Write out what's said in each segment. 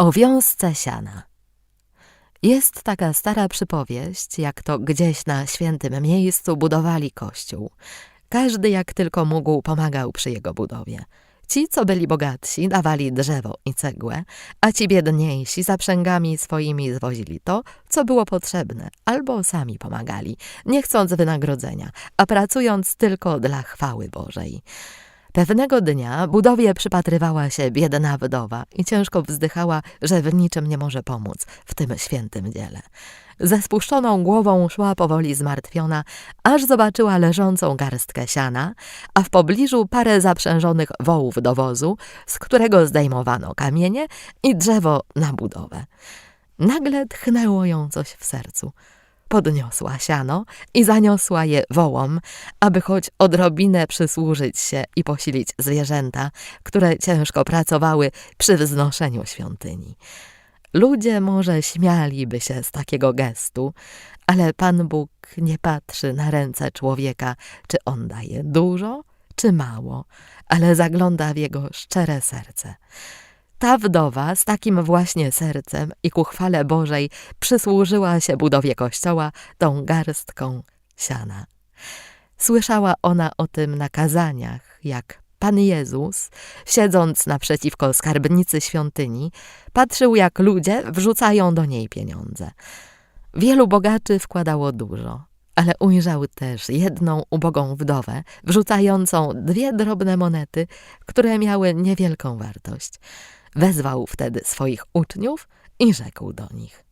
O wiązce siana. Jest taka stara przypowieść, jak to gdzieś na świętym miejscu budowali kościół. Każdy jak tylko mógł pomagał przy jego budowie. Ci, co byli bogatsi, dawali drzewo i cegłę, a ci biedniejsi zaprzęgami swoimi zwozili to, co było potrzebne, albo sami pomagali, nie chcąc wynagrodzenia, a pracując tylko dla chwały Bożej. Pewnego dnia budowie przypatrywała się biedna wdowa i ciężko wzdychała, że w niczym nie może pomóc w tym świętym dziele. Ze spuszczoną głową szła powoli zmartwiona, aż zobaczyła leżącą garstkę siana, a w pobliżu parę zaprzężonych wołów do wozu, z którego zdejmowano kamienie i drzewo na budowę. Nagle tchnęło ją coś w sercu. Podniosła siano i zaniosła je wołom, aby choć odrobinę przysłużyć się i posilić zwierzęta, które ciężko pracowały przy wznoszeniu świątyni. Ludzie może śmialiby się z takiego gestu, ale Pan Bóg nie patrzy na ręce człowieka, czy on daje dużo, czy mało, ale zagląda w jego szczere serce. Ta wdowa z takim właśnie sercem i ku chwale Bożej przysłużyła się budowie kościoła tą garstką siana. Słyszała ona o tym na kazaniach, jak Pan Jezus, siedząc naprzeciwko skarbnicy świątyni, patrzył jak ludzie wrzucają do niej pieniądze. Wielu bogaczy wkładało dużo, ale ujrzał też jedną ubogą wdowę, wrzucającą dwie drobne monety, które miały niewielką wartość. Wezwał wtedy swoich uczniów i rzekł do nich.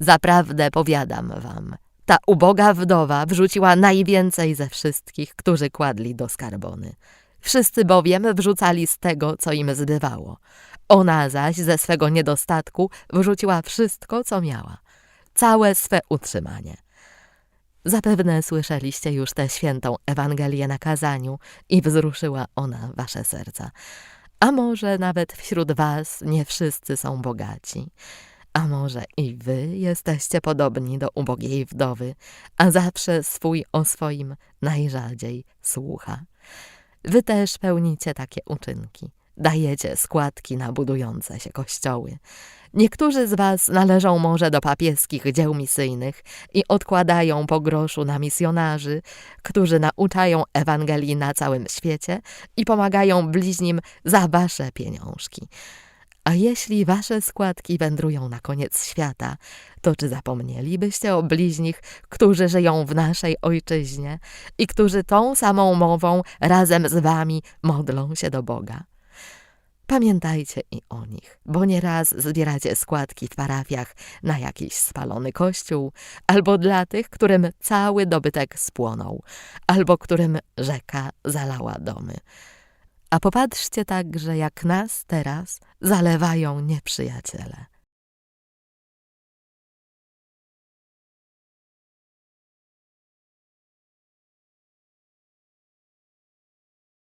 Zaprawdę powiadam wam, ta uboga wdowa wrzuciła najwięcej ze wszystkich, którzy kładli do skarbony. Wszyscy bowiem wrzucali z tego, co im zbywało. Ona zaś ze swego niedostatku wrzuciła wszystko, co miała. Całe swe utrzymanie. Zapewne słyszeliście już tę świętą Ewangelię na kazaniu i wzruszyła ona wasze serca. A może nawet wśród was nie wszyscy są bogaci. A może i wy jesteście podobni do ubogiej wdowy, a zawsze swój o swoim najrzadziej słucha. Wy też pełnicie takie uczynki. Dajecie składki na budujące się kościoły. Niektórzy z was należą może do papieskich dzieł misyjnych i odkładają po groszu na misjonarzy, którzy nauczają Ewangelii na całym świecie i pomagają bliźnim za wasze pieniążki. A jeśli wasze składki wędrują na koniec świata, to czy zapomnielibyście o bliźnich, którzy żyją w naszej ojczyźnie i którzy tą samą mową razem z wami modlą się do Boga? Pamiętajcie i o nich, bo nieraz zbieracie składki w parafiach na jakiś spalony kościół, albo dla tych, którym cały dobytek spłonął, albo którym rzeka zalała domy. A popatrzcie także, jak nas teraz zalewają nieprzyjaciele.